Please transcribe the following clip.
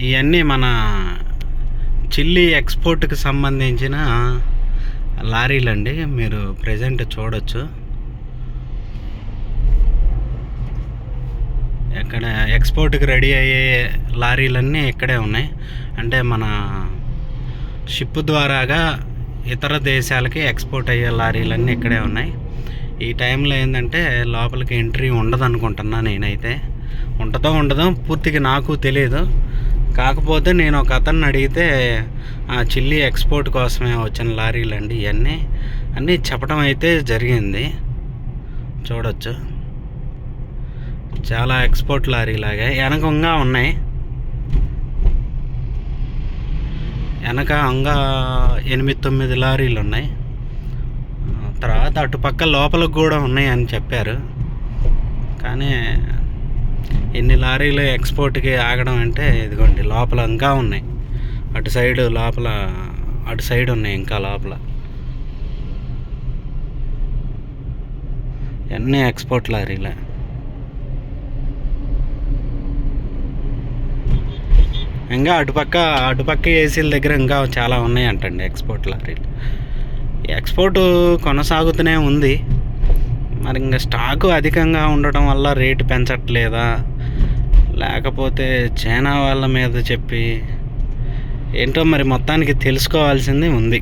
ఇవన్నీ మన చిల్లీ ఎక్స్పోర్ట్కి సంబంధించిన లారీలండి. మీరు ప్రజెంట్ చూడొచ్చు. ఇక్కడ ఎక్స్పోర్ట్కి రెడీ అయ్యే లారీలన్నీ ఇక్కడే ఉన్నాయి. అంటే మన షిప్ ద్వారాగా ఇతర దేశాలకి ఎక్స్పోర్ట్ అయ్యే లారీలన్నీ ఇక్కడే ఉన్నాయి. ఈ టైంలో ఏంటంటే లోపలికి ఎంట్రీ ఉండదు అనుకుంటున్నా నేనైతే. ఉంటుందో ఉండదో పూర్తిగా నాకు తెలియదు కాకపోతే నేను ఒక అతన్ని అడిగితే ఆ చిల్లీ ఎక్స్పోర్ట్ కోసమే వచ్చిన లారీలు అండి ఇవన్నీ అన్నీ చెప్పడం అయితే జరిగింది. చూడొచ్చు. చాలా ఎక్స్పోర్ట్ లారీలాగే వెనకంగా ఉన్నాయి. వెనక అంగా ఎనిమిది తొమ్మిది లారీలు ఉన్నాయి. తర్వాత అటుపక్క లోపలకు కూడా ఉన్నాయి అని చెప్పారు. కానీ ఎన్ని లారీలు ఎక్స్పోర్ట్కి ఆగడం అంటే ఇదిగోండి లోపల ఇంకా ఉన్నాయి. అటు సైడ్ లోపల అటు సైడ్ ఉన్నాయి ఇంకా లోపల. అన్నీ ఎక్స్పోర్ట్ లారీలే. ఇంకా అటుపక్క అటుపక్క ఏసీల దగ్గర ఇంకా చాలా ఉన్నాయి అంటండి ఎక్స్పోర్ట్ లారీలు. ఎక్స్పోర్ట్ కొనసాగుతూనే ఉంది. మరి ఇంకా స్టాకు అధికంగా ఉండటం వల్ల రేటు పెంచట్లేదా? లేకపోతే చైనా వాళ్ళ మీద చెప్పి ఏంటో మరి మొత్తానికి తెలుసుకోవాల్సింది ఉంది.